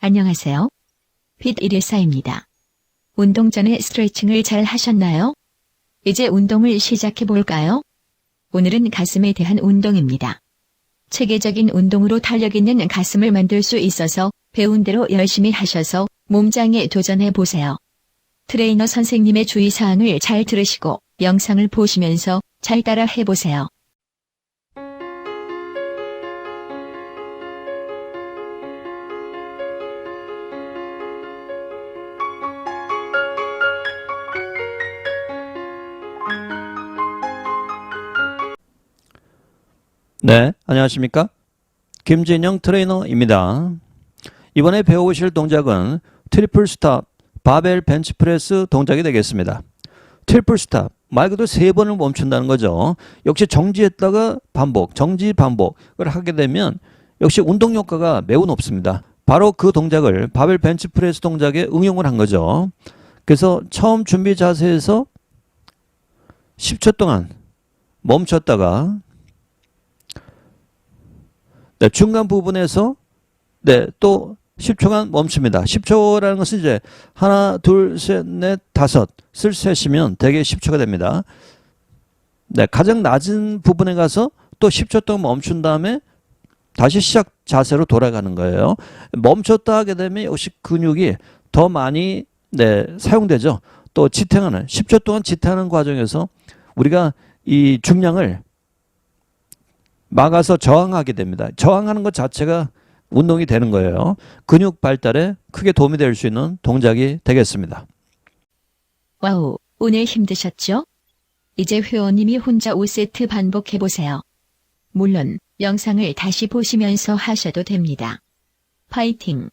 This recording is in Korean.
안녕하세요. 핏 114입니다. 운동 전에 스트레칭을 잘 하셨나요? 이제 운동을 시작해 볼까요? 오늘은 가슴에 대한 운동입니다. 체계적인 운동으로 탄력 있는 가슴을 만들 수 있어서 배운 대로 열심히 하셔서 몸짱에 도전해 보세요. 트레이너 선생님의 주의사항을 잘 들으시고 영상을 보시면서 잘 따라 해보세요. 네, 안녕하십니까? 김진영 트레이너입니다. 이번에 배워보실 동작은 트리플 스탑 바벨 벤치프레스 동작이 되겠습니다. 트리플 스탑 말 그대로 세 번을 멈춘다는 거죠. 역시 정지했다가 반복, 정지 반복을 하게 되면 역시 운동 효과가 매우 높습니다. 바로 그 동작을 바벨 벤치프레스 동작에 응용을 한 거죠. 그래서 처음 준비 자세에서 10초 동안 멈췄다가 네, 중간 부분에서 네, 또 10초간 멈춥니다. 10초라는 것은 이제 하나, 둘, 셋, 넷, 다섯을 세시면 대개 10초가 됩니다. 네, 가장 낮은 부분에 가서 또 10초 동안 멈춘 다음에 다시 시작 자세로 돌아가는 거예요. 멈췄다 하게 되면 역시 근육이 더 많이 네, 사용되죠. 또 지탱하는 10초 동안 지탱하는 과정에서 우리가 이 중량을 막아서 저항하게 됩니다. 저항하는 것 자체가 운동이 되는 거예요. 근육 발달에 크게 도움이 될 수 있는 동작이 되겠습니다. 와우, 오늘 힘드셨죠? 이제 회원님이 혼자 5세트 반복해보세요. 물론, 영상을 다시 보시면서 하셔도 됩니다. 파이팅!